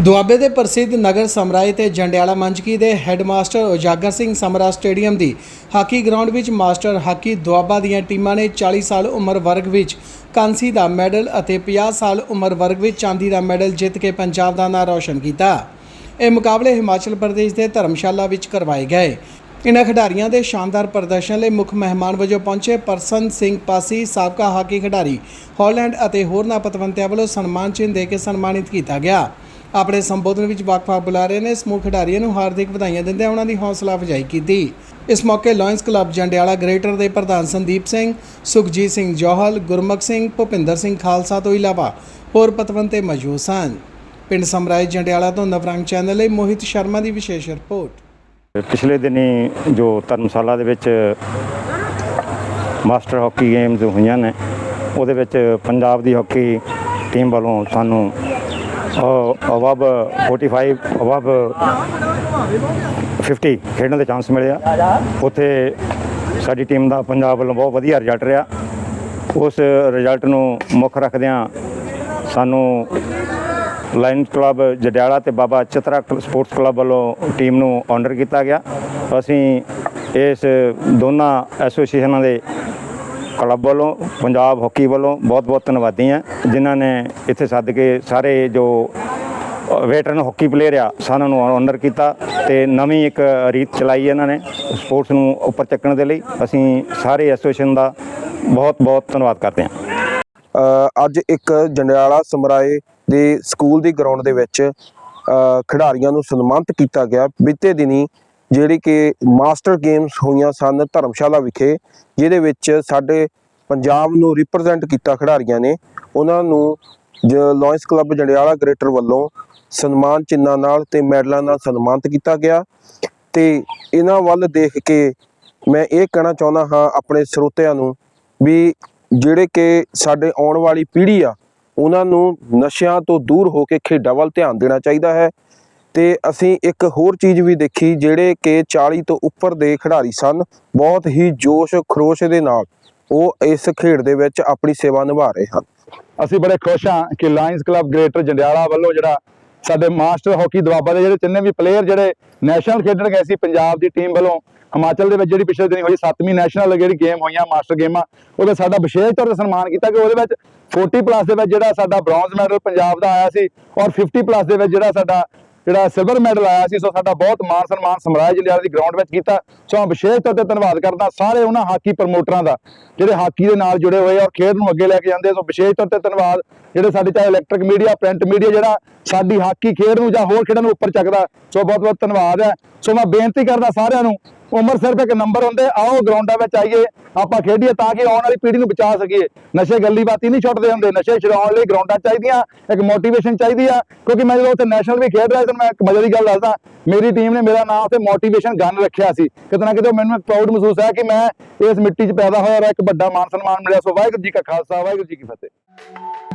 ਦੁਆਬੇ ਦੇ ਪ੍ਰਸਿੱਧ ਨਗਰ ਸਮਰਾਏ ਤੇ ਜੰਡਿਆਲਾ ਮੰਜਕੀ ਦੇ ਹੈੱਡਮਾਸਟਰ ਉਜਾਗਰ ਸਿੰਘ ਸਮਰਾ ਸਟੇਡੀਅਮ ਦੀ ਹਾਕੀ ਗਰਾਊਂਡ ਵਿੱਚ ਮਾਸਟਰ ਹਾਕੀ ਦੁਆਬਾ ਦੀਆਂ ਟੀਮਾਂ ਨੇ 40 ਸਾਲ ਉਮਰ ਵਰਗ ਵਿੱਚ ਕਾਂਸੀ ਦਾ ਮੈਡਲ ਅਤੇ 50 ਸਾਲ ਉਮਰ ਵਰਗ ਵਿੱਚ ਚਾਂਦੀ ਦਾ ਮੈਡਲ ਜਿੱਤ ਕੇ ਪੰਜਾਬ ਦਾ ਨਾਂ ਰੌਸ਼ਨ ਕੀਤਾ। ਇਹ ਮੁਕਾਬਲੇ ਹਿਮਾਚਲ ਪ੍ਰਦੇਸ਼ ਦੇ ਧਰਮਸ਼ਾਲਾ ਵਿੱਚ ਕਰਵਾਏ ਗਏ। ਇਨ੍ਹਾਂ ਖਿਡਾਰੀਆਂ ਦੇ ਸ਼ਾਨਦਾਰ ਪ੍ਰਦਰਸ਼ਨ ਲਈ ਮੁੱਖ ਮਹਿਮਾਨ ਵਜੋਂ ਪਹੁੰਚੇ ਪਰਸਨ ਸਿੰਘ ਪਾਸੀ, ਸਾਬਕਾ ਹਾਕੀ ਖਿਡਾਰੀ ਹਾਲੈਂਡ ਅਤੇ ਹੋਰਨਾਂ ਪਤਵੰਤਿਆਂ ਵੱਲੋਂ ਸਨਮਾਨ ਚਿੰਨ੍ਹ ਦੇ ਕੇ ਸਨਮਾਨਿਤ ਕੀਤਾ ਗਿਆ। ਆਪਣੇ ਸੰਬੋਧਨ ਵਿੱਚ ਵੱਖ-ਵੱਖ ਬੁਲਾਰੇ ਨੇ। ਸਮੂਹ ਖਿਡਾਰੀਆਂ ਨੂੰ ਹਾਰਦਿਕ ਵਧਾਈਆਂ ਦਿੰਦਿਆਂ ਉਹਨਾਂ ਦੀ ਹੌਸਲਾ ਅਫਜ਼ਾਈ ਕੀਤੀ। ਇਸ ਮੌਕੇ ਲਾਇੰਸ ਕਲੱਬ ਜੰਡਿਆਲਾ ਗ੍ਰੇਟਰ ਦੇ ਪ੍ਰਧਾਨ ਸੰਦੀਪ ਸਿੰਘ, ਸੁਖਜੀਤ ਸਿੰਘ ਜੋਹਲ, ਗੁਰਮੁਖ ਸਿੰਘ, ਭੁਪਿੰਦਰ ਸਿੰਘ ਖਾਲਸਾ ਤੋਂ ਇਲਾਵਾ ਹੋਰ ਪਤਵੰਤੇ ਮੌਜੂਦ ਸਨ। ਪਿੰਡ ਸਮਰਾਏ ਜੰਡਿਆਲਾ ਤੋਂ ਨਵਰੰਗ ਚੈਨਲ ਲਈ ਮੋਹਿਤ ਸ਼ਰਮਾ ਦੀ ਵਿਸ਼ੇਸ਼ ਰਿਪੋਰਟ। ਪਿਛਲੇ ਦਿਨੀ ਜੋ ਧਰਮਸ਼ਾਲਾ ਦੇ ਵਿੱਚ ਮਾਸਟਰ ਹਾਕੀ ਗੇਮਸ ਹੋਈਆਂ ਨੇ, ਉਹਦੇ ਵਿੱਚ ਪੰਜਾਬ ਦੀ ਹਾਕੀ ਟੀਮ ਵੱਲੋਂ ਸਾਨੂੰ ਅਬਵ 45 ਅਬਵ 50 ਖੇਡਣ ਦੇ ਚਾਂਸ ਮਿਲਿਆ ਉੱਥੇ ਸਾਡੀ ਟੀਮ ਦਾ ਪੰਜਾਬ ਵੱਲੋਂ ਬਹੁਤ ਵਧੀਆ ਰਿਜ਼ਲਟ ਰਿਹਾ। ਉਸ ਰਿਜ਼ਲਟ ਨੂੰ ਮੁੱਖ ਰੱਖਦਿਆਂ ਸਾਨੂੰ ਲਾਇਨ ਕਲੱਬ ਜਡਿਆਲਾ ਤੇ ਬਾਬਾ ਚਤਰਾ ਕਲ- ਸਪੋਰਟਸ ਕਲੱਬ ਵੱਲੋਂ ਟੀਮ ਨੂੰ ਆਨਰ ਕੀਤਾ ਗਿਆ। ਅਸੀਂ ਇਸ ਦੋਨਾਂ ਐਸੋਸੀਏਸ਼ਨਾਂ ਦੇ ਕਲੱਬ ਵੱਲੋਂ, ਪੰਜਾਬ ਹਾਕੀ ਵੱਲੋਂ ਬਹੁਤ-ਬਹੁਤ ਧੰਨਵਾਦੀ ਹਾਂ, ਜਿਨ੍ਹਾਂ ਨੇ ਇੱਥੇ ਸੱਦ ਕੇ ਸਾਰੇ ਜੋ ਵੇਟਰਨ ਹਾਕੀ ਪਲੇਅਰ ਆ, ਸਾਰਿਆਂ ਨੂੰ ਆਨਰ ਕੀਤਾ ਤੇ ਨਵੀਂ ਇੱਕ ਰੀਤ ਚਲਾਈ ਇਹਨਾਂ ਨੇ ਸਪੋਰਟਸ ਨੂੰ ਉੱਪਰ ਚੱਕਣ ਦੇ ਲਈ। ਅਸੀਂ ਸਾਰੇ ਐਸੋਸੀਏਸ਼ਨ ਦਾ ਬਹੁਤ-ਬਹੁਤ ਧੰਨਵਾਦ ਕਰਦੇ ਹਾਂ। ਅੱਜ ਇੱਕ ਜੰਡਿਆਲਾ ਸਮਰਾਏ ਦੇ ਸਕੂਲ ਦੀ ਗਰਾਊਂਡ ਦੇ ਵਿੱਚ ਖਿਡਾਰੀਆਂ ਨੂੰ ਸਨਮਾਨਿਤ ਕੀਤਾ ਗਿਆ। ਬੀਤੇ ਦਿਨੀ ਜਿਹੜੀ ਕਿ ਮਾਸਟਰ ਗੇਮਸ ਹੋਈਆਂ ਸਨ ਧਰਮਸ਼ਾਲਾ ਵਿਖੇ, ਜਿਹਦੇ ਵਿੱਚ ਸਾਡੇ ਪੰਜਾਬ ਨੂੰ ਰਿਪਰੈਜ਼ੈਂਟ ਕੀਤਾ ਖਿਡਾਰੀਆਂ ਨੇ। ਉਹਨਾਂ ਨੂੰ ਜੋ ਲਾਇਨਸ ਕਲੱਬ ਜੰਡਿਆਲਾ ਗ੍ਰੇਟਰ ਵੱਲੋਂ ਸਨਮਾਨ ਚਿੰਨਾਂ ਨਾਲ ਤੇ ਮੈਡਲਾਂ ਨਾਲ ਸਨਮਾਨਿਤ ਕੀਤਾ ਗਿਆ। ਤੇ ਇਹਨਾਂ ਵੱਲ ਦੇਖ ਕੇ ਮੈਂ ਇਹ ਕਹਿਣਾ ਚਾਹੁੰਦਾ ਹਾਂ ਆਪਣੇ ਸਰੋਤਿਆਂ ਨੂੰ ਵੀ ਜਿਹੜੇ ਕਿ ਸਾਡੇ ਆਉਣ ਵਾਲੀ ਪੀੜ੍ਹੀ ਆ, ਉਹਨਾਂ ਨੂੰ ਨਸ਼ਿਆਂ ਤੋਂ ਦੂਰ ਹੋ ਕੇ ਖੇਡਾਂ ਵੱਲ ਧਿਆਨ ਦੇਣਾ ਚਾਹੀਦਾ ਹੈ। ਤੇ ਅਸੀਂ ਇੱਕ ਹੋਰ ਚੀਜ਼ ਵੀ ਦੇਖੀ ਜਿਹੜੇ ਕਿ 40 ਤੋਂ ਉੱਪਰ ਦੇ ਖਿਡਾਰੀ ਸਨ। ਬਹੁਤ ਹੀ ਜੋਸ਼ ਖਰੋਸ਼ ਦੇ ਨਾਲ ਉਹ ਇਸ ਖੇਡ ਦੇ ਵਿੱਚ ਆਪਣੀ ਸੇਵਾ ਨਿਭਾ ਰਹੇ ਹਨ। ਅਸੀਂ ਬੜੇ ਖੁਸ਼ ਹਾਂ ਕਿ ਲਾਇਨਸ ਕਲੱਬ ਗ੍ਰੇਟਰ ਜੰਡਿਆਲਾ ਵੱਲੋਂ ਜਿਹੜਾ ਸਾਡੇ ਮਾਸਟਰ ਹਾਕੀ ਦੁਆਬਾ ਦੇ ਜਿਹੜੇ ਤਿੰਨੇ ਵੀ ਪਲੇਅਰ ਜਿਹੜੇ ਨੈਸ਼ਨਲ ਖੇਡਣ ਗਏ ਸੀ, ਪੰਜਾਬ ਦੀ ਟੀਮ ਵੱਲੋਂ, ਹਿਮਾਚਲ ਦੇ ਵਿੱਚ ਜਿਹੜੀ ਪਿਛਲੇ ਦਿਨੀ ਹੋਈ 7ਵੀਂ ਨੈਸ਼ਨਲ ਜਿਹੜੀ ਗੇਮ ਹੋਈਆਂ ਮਾਸਟਰ ਗੇਮਾਂ ਉਹਦੇ ਸਾਡਾ ਵਿਸ਼ੇਸ਼ ਤੌਰ ਤੇ ਸਨਮਾਨ ਕੀਤਾ ਕਿ ਉਹਦੇ ਵਿੱਚ 40 ਪਲੱਸ ਦੇ ਵਿੱਚ ਜਿਹੜਾ ਸਾਡਾ ਬ੍ਰੌਂਜ਼ ਮੈਡਲ ਪੰਜਾਬ ਦਾ ਆਇਆ ਸੀ ਔਰ 50 ਪਲੱਸ ਦੇ ਵਿੱਚ ਜਿਹੜਾ ਸਾਡਾ ਜਿਹੜਾ ਸਿਲਵਰ ਮੈਡਲ ਆਇਆ ਸੀ, ਸੋ ਸਾਡਾ ਬਹੁਤ ਮਾਣ ਸਨਮਾਨ ਸਮਰਾਜ ਜੰਡਿਆਲਾ ਦੀ ਗਰਾਊਂਡ ਵਿੱਚ ਕੀਤਾ। ਸੋ ਮੈਂ ਵਿਸ਼ੇਸ਼ ਤੌਰ ਤੇ ਧੰਨਵਾਦ ਕਰਦਾ ਸਾਰੇ ਉਹਨਾਂ ਹਾਕੀ ਪ੍ਰਮੋਟਰਾਂ ਦਾ, ਜਿਹੜੇ ਹਾਕੀ ਦੇ ਨਾਲ ਜੁੜੇ ਹੋਏ ਔਰ ਖੇਡ ਨੂੰ ਅੱਗੇ ਲੈ ਕੇ ਜਾਂਦੇ ਸੋ ਵਿਸ਼ੇਸ਼ ਤੌਰ ਤੇ ਧੰਨਵਾਦ, ਜਿਹੜੇ ਸਾਡੇ ਚਾਹੇ ਇਲੈਕਟ੍ਰਿਕ ਮੀਡੀਆ ਪ੍ਰਿੰਟ ਮੀਡੀਆ ਜਿਹੜਾ ਸਾਡੀ ਹਾਕੀ ਖੇਡ ਨੂੰ ਜਾਂ ਹੋਰ ਖੇਡਾਂ ਨੂੰ ਉੱਪਰ ਚੱਕਦਾ, ਸੋ ਬਹੁਤ ਬਹੁਤ ਧੰਨਵਾਦ ਹੈ। ਸੋ ਮੈਂ ਬੇਨਤੀ ਕਰਦਾ ਸਾਰਿਆਂ ਨੂੰ ਉਮਰ ਸਿਰਫ ਇੱਕ ਨੰਬਰ ਹੁੰਦੇ, ਆਓ ਗਰਾਊਂਡਾਂ ਵਿੱਚ ਆਈਏ, ਆਪਾਂ ਖੇਡੀਏ ਤਾਂ ਕਿ ਆਉਣ ਵਾਲੀ ਪੀੜ੍ਹੀ ਨੂੰ ਬਚਾ ਸਕੀਏ। ਨਸ਼ੇ ਗੱਲੀ ਬਾਤੀ ਨਹੀਂ ਛੱਡਦੇ ਹੁੰਦੇ, ਨਸ਼ੇ ਛਡਾਉਣ ਲਈ ਗਰਾਊਂਡਾਂ ਚਾਹੀਦੀਆਂ, ਇੱਕ ਮੋਟੀਵੇਸ਼ਨ ਚਾਹੀਦੀ ਆ। ਕਿਉਂਕਿ ਮੈਂ ਜਦੋਂ ਉੱਥੇ ਨੈਸ਼ਨਲ ਵੀ ਖੇਡ ਰਿਹਾ ਸੀ ਮੈਂ ਇੱਕ ਮਜ਼ੇ ਦੀ ਗੱਲ ਦੱਸਦਾ, ਮੇਰੀ ਟੀਮ ਨੇ ਮੇਰਾ ਨਾਮ ਉੱਥੇ ਮੋਟੀਵੇਸ਼ਨ ਗਨ ਰੱਖਿਆ ਸੀ। ਕਿਤੇ ਨਾ ਕਿਤੇ ਮੈਨੂੰ ਪ੍ਰਾਊਡ ਮਹਿਸੂਸ ਹੈ ਕਿ ਮੈਂ ਇਸ ਮਿੱਟੀ 'ਚ ਪੈਦਾ ਹੋਇਆ ਔਰ ਇੱਕ ਵੱਡਾ ਮਾਨ ਸਨਮਾਨ ਮਿਲਿਆ। ਸੋ ਵਾਹਿਗੁਰੂ ਜੀ ਕਾ ਖਾਲਸਾ, ਵਾਹਿਗੁਰੂ ਜੀ ਕੀ ਫਤਿਹ।